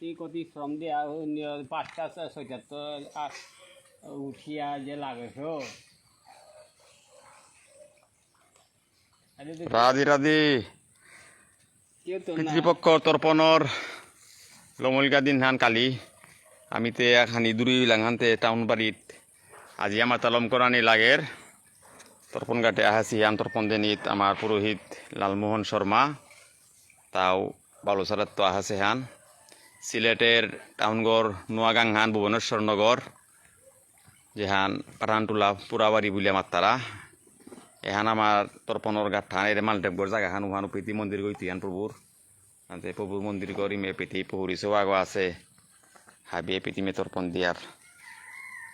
তি কতি শ্রম নি- পাঁচটা ছ- ছয়টা তো আ- উঠিয়া যে লাগেছ। রাধি রাধি। পিতৃপক্ষ তর্পণর লমলিকা দিন হান কালি। আমি তে খানি দূরি লাংহানতে টাউন বাড়িত। আজি আমার তালম করানি লাগের তর্পণ ঘাটে আহাসি আম তর্পণ দেনিত আমার পুরোহিত লালমোহন শর্মা তাও বালুসারাত তো আহাসে হান। সিলেটের টাউনগড় নোয়াগাং হান ভুবনেশ্বর নগর, যেহান পাঠানটুলা পুরাবাড়ি বলে আমার তারা এহান আমার তর্পণর থান এর মালটেবগড় জায়গা হান উহান প্রীতি মন্দির গই তুইহান প্রভুর আনতে প্রভুর মন্দির করি মে পিঠি পুহুরি সোয়াগো আছে। হাবিয়ে পিঠি মে তর্পণ দিয়ার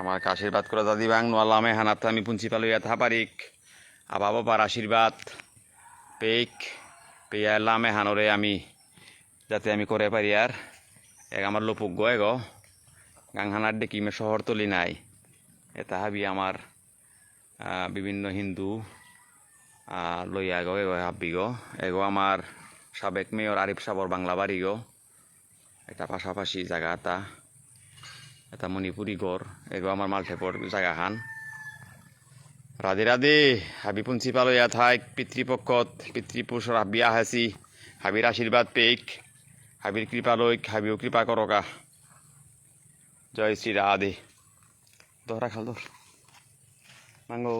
আমার আশীর্বাদ করে দাদি বাং নোয়ালামে হানাত আমি প্রিন্সিপাল হইয়া থা পারিক আবা বাবার আশীর্বাদ পেক পেয়া লামে হানরে আমি যাতে আমি করে পারি আর আমার লোপুক গয় গো গাংহানার ডেকি মে শহর তলি নাই। এটা হাবি আমার বিভিন্ন হিন্দু লইয়া গো এগো হাবি গো। এগো আমার সাবেক মেয়র আরিফ সাবর বাংলা বাড়ি গো। এটা পাশাপাশি জায়গা এটা এটা মণিপুরি গড়। এগো আমার মালঠেপর জায়গা খান। রাধে রাধে, হাবি প্রিন্সিপাল ইয়া থাক পিতৃপক্ষত পিতৃপুষর হাবি আহাসি, হাবির আশীর্বাদ পেক হাবির কৃপা লইক হাবিও কৃপা করকা জয় শ্রী রাধে দহরা খাল দর মাঙ্গো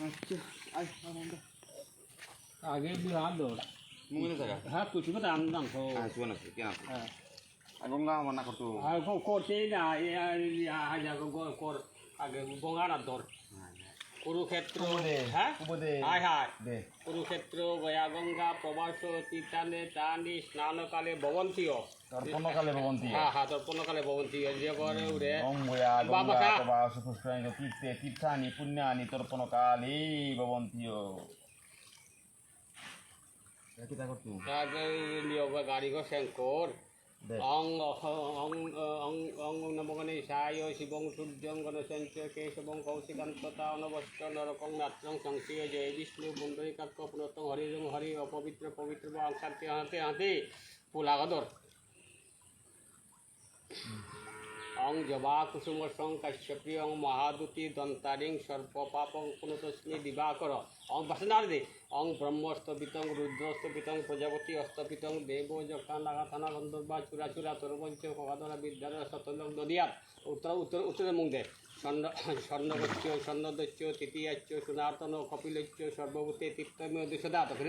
আচ্ছা আগে বিহার দৌড় মুঙ্গলে জায়গা হ্যাঁ কুচি কথা আমি দাম তো হ্যাঁ সুবন আছে কেন হ্যাঁ আগঙ্গা মনা করতো আর করতে না কর আগে গঙ্গার দর কুরুক্ষেত্র হ্যাঁ? হায় হায়। দে। কুরুক্ষেত্র গয়া গঙ্গা প্রবাস তীর্থানে টানি স্নানকালে ভবন্তীয়। তর্পণকালে ভবন্তি হ্যাঁ হ্যাঁ তর্পণকালে ভবন্তীয় যে করে উড়ে। প্রভা সুপুষ্পাঙ্গ তীর্থে তীর্থানি পুণ্যানি তর্পণকালে করতু গাড়ি গো শঙ্কর অং অং অং অং নম গণেশায় শিবং সূর্যং গণসঞ্চ কেশবং কৌশিকান্ততা অনবস্ত নরকং নাত্রং সংশয় জয় বিষ্ণু বন্দরিকাক্ষ পুনতং হরিরং হরি অপবিত্র পবিত্র বা অংশান্তি হাতে হাতে পুলাগদর অং জবা কুসুম সং অং মহাদুতি দন্তারিং সর্প পাপং পুনতস্মি দিবাকর অং বাসনার দে অং ব্রহ্মস্তপিতং রুদ্রস্তপিতং প্রজাপতি অস্তপিতং দেব যক্ষা নাগাথানা গন্ধর্বা চূড়া চূড়া তরবঞ্চ কগাধরা বিদ্যার শতলং নদিয়াত উত্তর উত্তর উত্তরে দে স্বর্ণ স্বর্ণগচ্ছ স্বর্ণদচ্ছ তৃতীয়াচ্ছ সোনার্তন কপিলচ্ছ সর্বভূতে তীর্থময় দুশদা তখন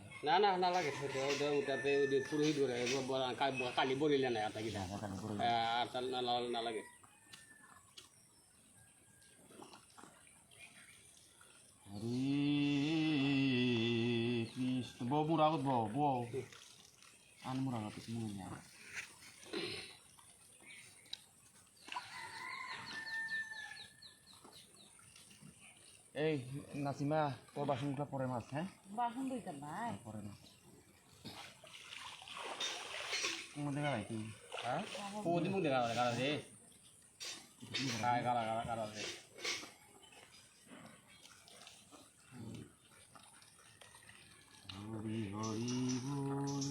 না না নালাগে তাতে পুৰোহিত কালি বৰিলে নাই আটাকেইটা আটা নালাগে হরে কৃষ্ণ বৌ মুর আগত বৌ বৌ আন মুর আগত মুর এই নাসিমা তোর বাসনগুলো পরে মাছ হ্যাঁ? বাসন দুইটা নাই। পরে না মধ্যে গাড়াই তুই হ্যাঁ? পুদি মুখ দেখা গাড়া দে। গাড়া গাড়া গাড়া গাড়া দে। হরি হরি বল।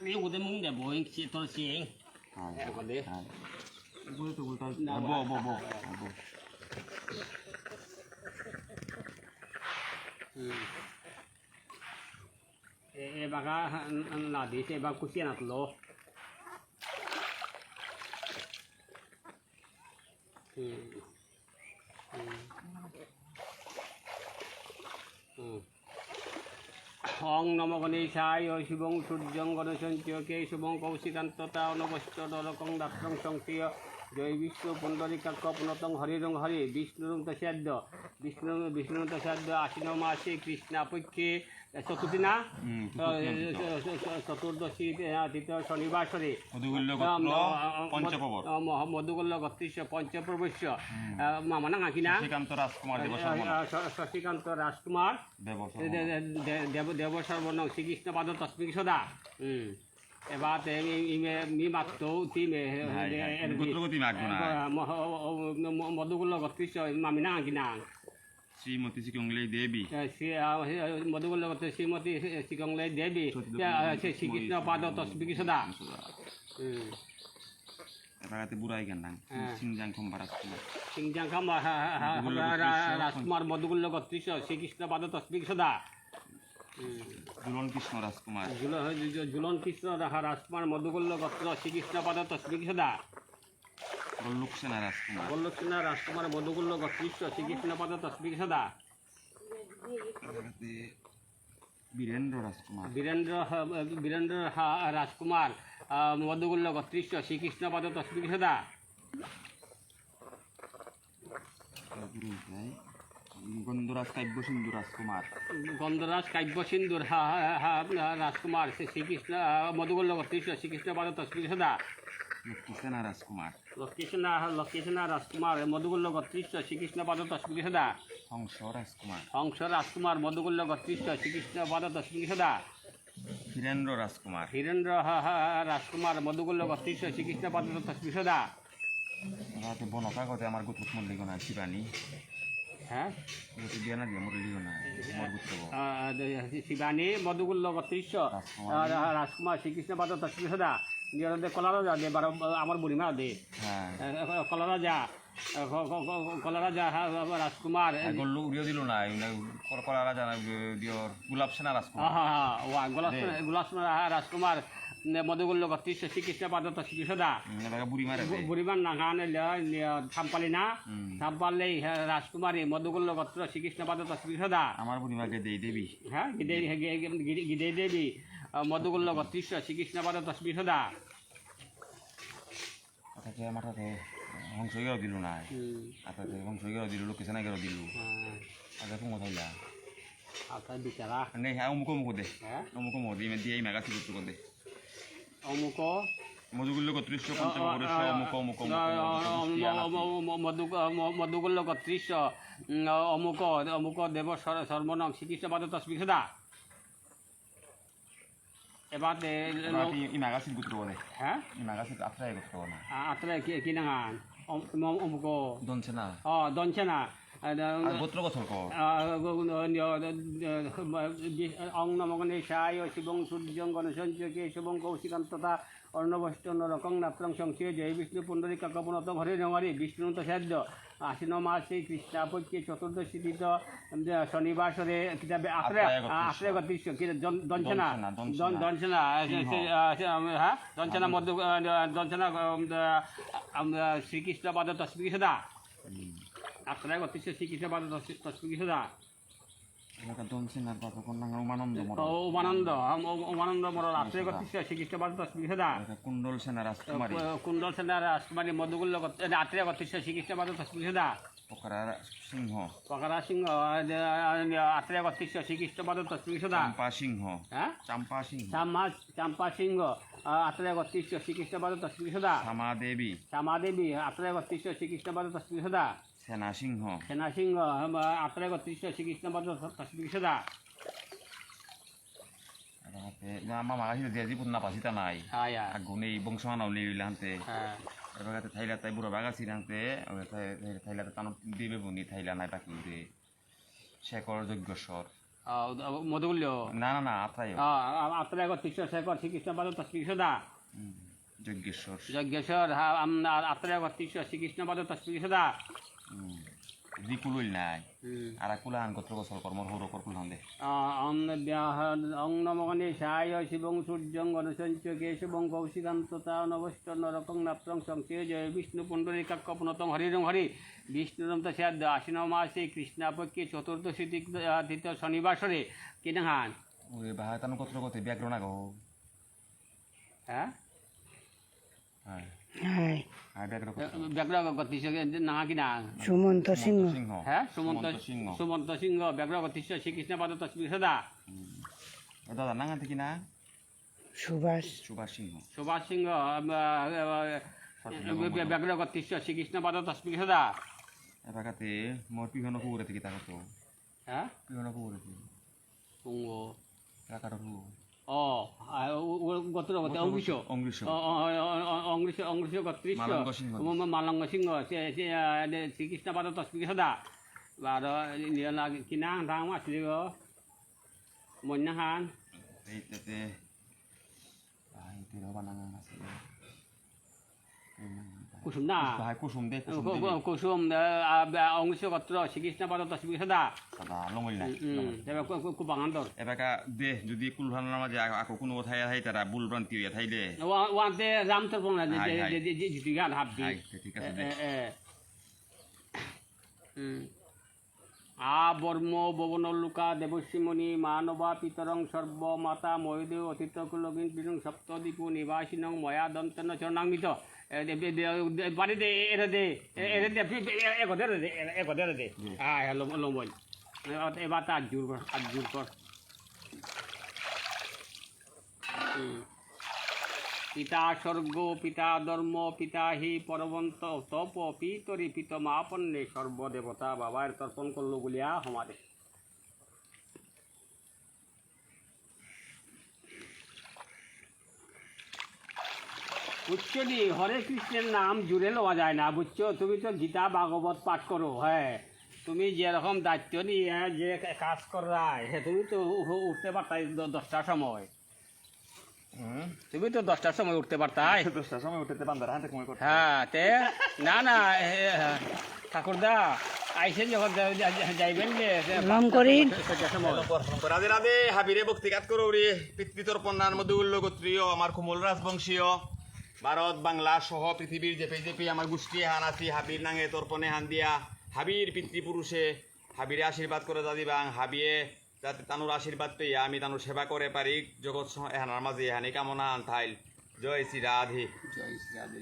Meu, o demônio é bom, hein? Que você trouxe, hein? É, cadê? É bom, é bom, é bom. É bom. não é bagar na ladeira, é bagar com o cenário, অং নম গণেশায় শিবং সূর্যং গণসঞ্চয়কে শুভং কৌশিকান্ততা অনবস্ত দলকং দাত্রং সংশয় জয় বিষ্ণু পুণ্ডরিকাক্ষ পুনতং হরিরং হরি বিষ্ণুরং তস্যাদ্য বিষ্ণু বিষ্ণু তস্যাদ্য আশ্বিন মাসে কৃষ্ণাপক্ষে। চতুর্থী না? চতুর্দশী তৃতীয় শনিবাসরে। মধুগুল্য মধুগল্ল গত্রিশ পঞ্চপ্রবশ্য মামা না কি না? শশীকান্ত রাজকুমার দেব দেব দেব শ্রীকৃষ্ণ পাদ তস্মিক সদা। হুম। এবার তে মি- মাত্র তি মে হাই, হাই। গোত্রগতি মাগবো না। মধুগুল্ল গত্রিশ মামি না কি না শ্রীমতী শ্রীকংলী দেবী মধুগুল্ল গত্র শ্রীমতী শ্রীকংলাই দেবী সে শ্রীকৃষ্ণ পাদ তস্মিক সদা হুম বুড়াই গান নাং হ্যাঁ। সিংজাং খম্বা রাজকুমার মধুগুল্ল গত্রিশ শ্রীকৃষ্ণ পাদ তস্মিক সদা দুলন কৃষ্ণ রাজকুমার জুলন কৃষ্ণ রাহা রাজকুমার মধুগুল্ল গত্র শ্রীকৃষ্ণ পাদ তস্মিক সদা গোল্লুক সেনা রাজকুমার। বল্লক্ষণা রাজকুমার মধুগুল্ল গত্রিশ শ্রীকৃষ্ণ পাদ এবারে বীরেন্দ্র রাজকুমার। বীরেন্দ্র বীরেন্দ্র রাজকুমার আহ, মধুগুল্ল গত্রিশ শ্রীকৃষ্ণ পাদ সদা গন্ধরাজ কাব্য সিন্ধু রাজকুমার। গন্ধরাজ কাব্য হা- রাজকুমার শ্রীকৃষ্ণ মধুগুল্ল গত্রিশ শ্রীকৃষ্ণ পাদ তস্মিক সদা লক্ষ্মী সেনা রাজকুমার। লক্ষ্মীসেনা লক্ষ্মীসেনা রাজকুমার মধুগুল্ল গত্রিশ শ্রীকৃষ্ণ পাদ তস্মিক সদা হংস রাজকুমার। হংস রাজকুমার মধুগুল্ল গত্রিশ শ্রীকৃষ্ণ পাদ তস্মিক সদা বীরেন্দ্র রাজকুমার। হীরেন্দ্র রাজকুমার মধুগুল্ল গত্রিশ শ্রীকৃষ্ণ পাদ তস্মিক সদা রাতে বনকাগতে আমার গোত্র মর লিগো শিবানী। শিবানী মধুগুল্ল গত্রিশ রাজকুমার। শ্রীকৃষ্ণ পাদ তস্মিক সদা দিয়ে দে কলারা যা দে আমার বুড়িমা দে। হ্যাঁ। কলারা যা কলারা যা রাজকুমার গোল্লু উড়িয়ে দিল না জানা দিয়র গোলাপ সেনা রাজকুমার। হা হা ওয়া গুলাস রাজকুমার। মধুগুল্ল গত্রিশ শ্রীকৃষ্ণ পাদ তস্মিক সদা এবার বুড়ি মারে দে বুড়িমান নাগান থাম্পালি না। থাম্পালি রাজকুমারী মধুগুল্ল গত্র শ্রীকৃষ্ণ পাদ তস্মিক সদা আমার বুড়ি মাকে দেই দেবী হ্যাঁ গিদে দেবী মধুগুল্ল গত্রিশ শ্রীকৃষ্ণ পাদ তস্মিক সদা তাতে আমার তাতে হংস গেরো দিল না তাতে হংস গেরো দিল লোকে সেনা গেরো দিল আগে কোন কথা হইলা আচ্ছা বিচারা নে হ্যাঁ অমুক অমুক দে। অমুক অমুক দিয়ে দিয়ে মেগা সিগুত্র দে। অমুক। মধুগুল্য কত্রিশ অমুক অমুক দেব সর্বনম শ্রীকৃষ্ণ পাদ তস্মিক সদা এবার হ্যাঁ? ই মেগা সিগ আত্রাই গোত্র না আত্রে কি নাঙান অমুক। দন সেনা 어, অং নমগণেশায় শিবং সূর্যং গণসঞ্চকে শিবং কৌশিকান্ততা অর্ণবষ্টন রকং নাত্রং সংশয় জয় বিষ্ণু পুণ্ডরিকা কপনত ভরে নেওয়ারি বিষ্ণুন্ত সাধ্য আশ্বিন মাসে কৃষ্ণাপক্ষে চতুর্দশী শনিবাসরে কিতাবে আশ্রয় আশ্রয় দৃশ্য দঞ্চনা দঞ্চনা হ্যাঁ দঞ্চনা মধ্য দঞ্চনা শ্রীকৃষ্ণ সদা দন সেনার কথা কোন নাঙ্গা উমানন্দ উমানন্দ উমানন্দ মর আত্রে গতিশ শ্রীকৃষ্ণ পাদ তস্মিক সদা কুণ্ডল সেনা রাজকুমারী। কুণ্ডল সেনা রাজকুমারী মধুগুল্ল আত্রে গতিশ শ্রীকৃষ্ণ পাদ তস্মিক সদা পোখরা সিংহ। পকারা সিংহ আত্রে গতিশ শ্রীকৃষ্ণ পাদ তস্মিক সদা চাম্পা সিংহ। হ্যাঁ? চাম্পা সিংহ। চাম্পা চাম্পা সিংহ আত্রে গতিশ শ্রীকৃষ্ণ পাদ তস্মিক সদা শ্যামা দেবী শ্যামাদেবী। আত্রে গতিশ শ্রীকৃষ্ণ পাদ তস্মিক সদা সেনা সিংহ সেনা সিংহ আত্রে গতিশ শ্রীকৃষ্ণ তস্মিক সদা। আমার মাগাছিল যে জীবন না নাই। আগুন এই হ্যাঁ। এবার থাইলা তাই বুড়ো বাগা ছিলান্তে থাইলা তানো দিবে বুনি থাইলা নাই বাকি দে। শেখর যজ্ঞস্বর মধুগুল্য? না না না আত্রাই আত্রে গতিশ শেখর শ্রীকৃষ্ণ পাদ সদা। যজ্ঞেশ্বর যজ্ঞেশ্বর আত্মারে গতিষ্য শ্রীকৃষ্ণ পদ সদা। দি নাই। আর কুলা আন হৌর কর অং শিবং সূর্যং গণসঞ্চ কেশবং কৌশিকান্ততা নবষ্ট নরকং নাপ্তং সংচয় জয়। বিষ্ণু পুণ্ডরিকাক্ষ পুনতং হরিরং হরি বিষ্ণুরম তস্যাদ্য। আশ্বিন মাসে কৃষ্ণাপক্ষে চতুর্দশী তৃতীয় শনিবাসরে। কিনাহান ওরে বাহায় তানো গোত্র গতে ব্যাঘ্র না হ্যাঁ। হ্যাঁ হাই হ্যাঁ। ব্যাঘ্র না কিনা সুমন্ত সিংহ। সিংহ। হ্যাঁ সুমন্ত সুমন্ত সিংহ। সুমন্ত সিংহ শ্রীকৃষ্ণ সদা। দাদা নাঙ্গা থেকে না? সুভাষ। সুভাষ সিংহ। সুভাষ সিংহ শ্রীকৃষ্ণ সদা। এবাকাতে মোর পিহন কুকুরে থেকে হ্যাঁ? পিহন কুকুরে থেকে। ও গোত্র গতি অংশ অংশ অংশ অংশ গত্রিশ মালঙ্গ সিংহ। শ্রীকৃষ্ণ পদ তস্মিক সদা। আর কিনা ধাম আসলি গো। তের আছে কুসুম না ভাই কুসুম দে কুসুম অংশ গত্র শ্রীকৃষ্ণ পদ তস্মিক সদা দাদা লমল নাই কুবাঙান দর এবাকা দে যদি আকো কোনো তারা ভ্রান্তি হইয়া রাম তোর। গান ঠিক আছে দে। আ বর্ম লুকা দেবশ্রীমণি মানবা পিতরং সর্ব মাতা ময়দেব অতীত কুলগিন বিরং সপ্তদ্বীপ নিবাসিনং ময়া দন্তন চরণাঙ্গিত। বাড়ি দে এরে দে এরে দে একদে দে একদে দে হ্যাঁ হ্যালো লম্বই এবার তার জোর কর আর জোর কর। পিতা স্বর্গ পিতা ধর্ম পিতা হি পরবন্ত তপ পিতরি পিত মাপন্নে সর্বদেবতা বাবার তর্পণ করল বলিয়া সমাদে বুঝছ নি? হরে কৃষ্ণের নাম জুড়ে লওয়া যায় না বুঝছ? তুমি তো গীতা ভাগবত পাঠ করো হ্যাঁ। তুমি যেরকম দায়িত্ব নিয়ে যে কাজ করায় হ্যাঁ তুমি তো উঠতে পারতাই দশটার সময়। তুমি তো দশটার সময় উঠতে পারতাই। দশটার সময় উঠতে হাতে হ্যাঁ তে না না ঠাকুরদা আইসে যখন যাইবেন যে লম করি রাধে রাধে হাবিরে ভক্তিঘাত করো রে। পিতৃতর পন্নার মধ্যে উল্লগোত্রীয় আমার কুমল রাজবংশীয়। ভারত বাংলা সহ পৃথিবীর জেপে জেপে আমার গোষ্ঠী হান আছি হাবির নাঙে তর্পণে হান দিয়া হাবির পিতৃপুরুষে হাবিরে আশীর্বাদ করে দাদিবাং হাবিয়ে যাতে তানুর আশীর্বাদ পেয়ে আমি তানুর সেবা করে পারি। জগৎ এহানার মাঝে এহানি কামনা আন থাইল। জয় শ্রী রাধে, জয় শ্রী রাধে।